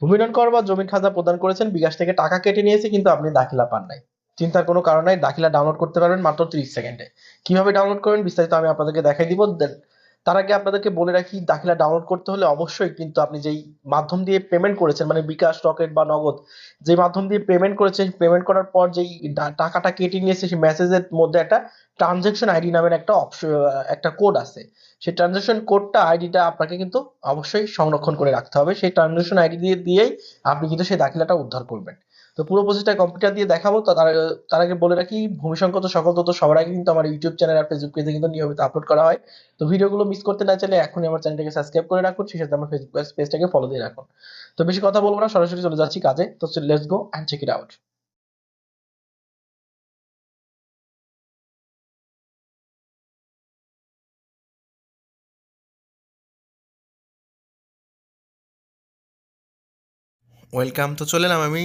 ভূমিদান কর বা জমির খাজা প্রদান করেছেন, বিকাশ থেকে টাকা কেটে নিয়েছে, কিন্তু আপনি দাখিলা পান নাই। চিন্তার কোনো কারণ নাই, দাখিলা ডাউনলোড করতে পারবেন মাত্র 30 সেকেন্ডে। কীভাবে ডাউনলোড করবেন, বিস্তারিত আমি আপনাদেরকে দেখাই দিব তার আগে আপনাদেরকে বলে রাখি, দাখিলা ডাউনলোড করতে হলে অবশ্যই কিন্তু আপনি যেই মাধ্যম দিয়ে পেমেন্ট করেছেন মানে বিকাশ, রকেট বা নগদ যে মাধ্যম দিয়ে পেমেন্ট করেছেন পেমেন্ট করার পর যেই টাকাটা কেটে নিয়েছে, সেই মেসেজের মধ্যে একটা ট্রানজেকশন আইডি নামের একটা অপশন একটা কোড আছে। সেই ট্রানজেকশন কোডটা আইডিটা আপনাকে কিন্তু অবশ্যই সংরক্ষণ করে রাখতে হবে। সেই ট্রানজেকশন আইডি দিয়ে দিয়েই আপনি কিন্তু সেই দাখিলাটা উদ্ধার করবেন। তো পুরো প্রসেসটা কম্পিউটার দিয়ে দেখাবো। তো তার তার আগে বলে রাখি ভূমি সকল তথ্য সবার আগে কিন্তু আমার ইউটিউব চ্যানেল আর ফেসবুক পেজে কিন্তু নিয়মিত আপলোড করা হয়। তো ভিডিওগুলো মিস করতে না চাইলে এখনই আমার চ্যানেলটাকে সাবস্ক্রাইব করে রাখুন, সেই সাথে আমার ফেসবুক পেজটাকে ফলো দিয়ে রাখুন। তো বেশি কথা বলব না, সরাসরি চলে যাচ্ছি কাজে। তো let's go and check it out welcome তো চলে এলাম আমি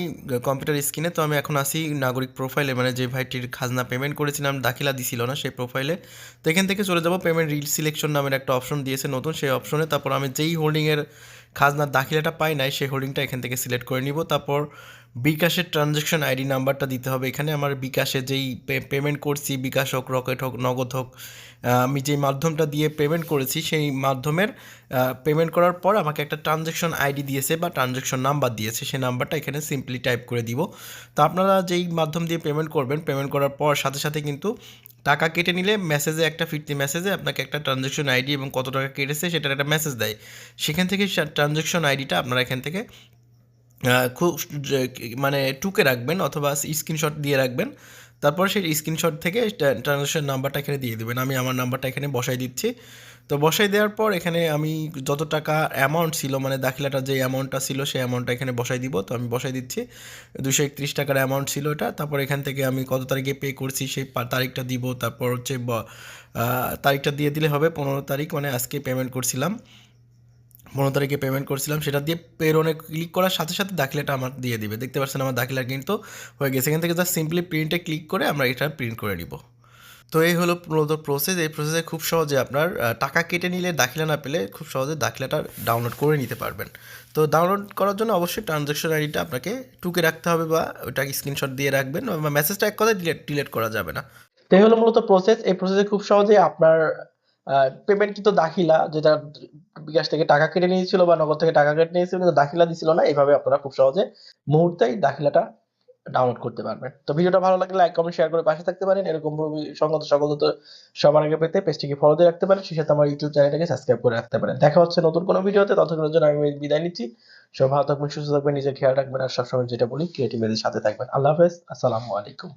কম্পিউটার স্ক্রিনে তো আমি এখন আসি নাগরিক প্রোফাইলে মানে যে ভাইটির খাজনা পেমেন্ট করেছিলাম, দাখিলা দিছিল না সেই প্রোফাইলে তো এখান থেকে চলে যাব। পেমেন্ট রিল সিলেকশন নামের একটা অপশন দিয়েছে নতুন। সেই অপশনে তারপর আমি যেই হোল্ডিংয়ের খাজনার দাখিলাটা পাই নাই, সেই হোল্ডিংটা এখান থেকে সিলেক্ট করে নিব। তারপর বিকাশের ট্রানজ্যাকশন আইডি নাম্বারটা দিতে হবে। এখানে আমার বিকাশে যেই পেমেন্ট করছি, বিকাশ হোক রকেট হোক, নগদ হোক আমি যেই মাধ্যমটা দিয়ে পেমেন্ট করেছি, সেই মাধ্যমের পেমেন্ট করার পর আমাকে একটা ট্রানজ্যাকশন আইডি দিয়েছে বা ট্রানজ্যাকশন নাম্বার দিয়েছে। সেই নাম্বারটা এখানে সিম্পলি টাইপ করে দিব। তো আপনারা যেই মাধ্যম দিয়ে পেমেন্ট করবেন পেমেন্ট করার পর সাথে সাথে কিন্তু টাকা কেটে নিলে মেসেজে একটা ফিরতি মেসেজে আপনাকে একটা ট্রানজ্যাকশন আইডি এবং কত টাকা কেটেছে সেটার একটা মেসেজ দেয়। সেখান থেকে ট্রানজ্যাকশন আইডিটা আপনারা এখান থেকে খুব মানে টুকে রাখবেন অথবা স্ক্রিনশট দিয়ে রাখবেন। তারপর সেই স্ক্রিনশট থেকে ট্রানজ্যাকশন নাম্বারটা এখানে দিয়ে দেবেন। আমি আমার নাম্বারটা এখানে বসাই দিচ্ছি। তো বসাই দেওয়ার পর এখানে আমি যত টাকা অ্যামাউন্ট ছিল মানে দাখিলাটা যে অ্যামাউন্টটা ছিল, সেই অ্যামাউন্টটা এখানে বসাই দিব। তো আমি বসাই দিচ্ছি। দুশো একত্রিশ টাকার অ্যামাউন্ট ছিল এটা। তারপর এখান থেকে আমি কত তারিখে পে করছি, সেই তারিখটা দিব। তারপর হচ্ছে তারিখটা দিয়ে দিলে হবে পনেরো তারিখ মানে আজকে পেমেন্ট করছিলাম। পনেরো তারিখে পেমেন্ট করছিলাম, সেটা দিয়ে পেরোনে ক্লিক করার সাথে সাথে দাখিলাটা আমার দিয়ে দিবে। দেখতে পাচ্ছেন আমার দাখিলা কিন্তু হয়ে গেছে। এখান থেকে জাস্ট সিম্পলি প্রিন্টে ক্লিক করে আমরা এটা প্রিন্ট করে নিব। তো এই হলো মূলত প্রসেস এই প্রসেসে খুব সহজে আপনার টাকা কেটে নিলে দাখিলা না পেলে খুব সহজে দাখিলাটা ডাউনলোড করে নিতে পারবেন। তো ডাউনলোড করার জন্য অবশ্যই ট্রানজ্যাকশন আইডিটা আপনাকে টুকে রাখতে হবে বা ওটাকে স্ক্রিনশট দিয়ে রাখবেন বা মেসেজটা এক কথায় ডিলেট ডিলেট করা যাবে না। তো এই হলো মূলত প্রসেস এই প্রসেসে খুব সহজে আপনার পেমেন্ট কিন্তু দাখিলা, যেটা বিকাশ থেকে টাকা কেটে নিয়েছিল বা নগদ থেকে টাকা কেটে নিয়েছিল, কিন্তু দাখিলা দিছিল না। এইভাবে আপনারা খুব সহজে মুহূর্তেই দাখিলাটা ডাউনলোড করতে পারবেন। তো ভিডিওটা ভালো লাগলে লাইক কমেন্ট শেয়ার করে পাশে থাকতে পারেন। এরকম সংগত সকল তথ্য সবার আগে পেতে পেজটিকে ফলো দিয়ে রাখতে পারেন। সেই সাথে আমার ইউটিউব চ্যানেলটাকে সাবস্ক্রাইব করে রাখতে পারেন। দেখা হচ্ছে নতুন কোনো ভিডিওতে। ততক্ষণের জন্য আমি বিদায় নিচ্ছি। সব ভালো থাকবেন, সুস্থ থাকবেন, নিজের খেয়াল রাখবেন, আর সবসময় যেটা বলি ক্রিয়েটিভ সাথে থাকবেন। আল্লাহ হাফেজ। আসসালামু আলাইকুম।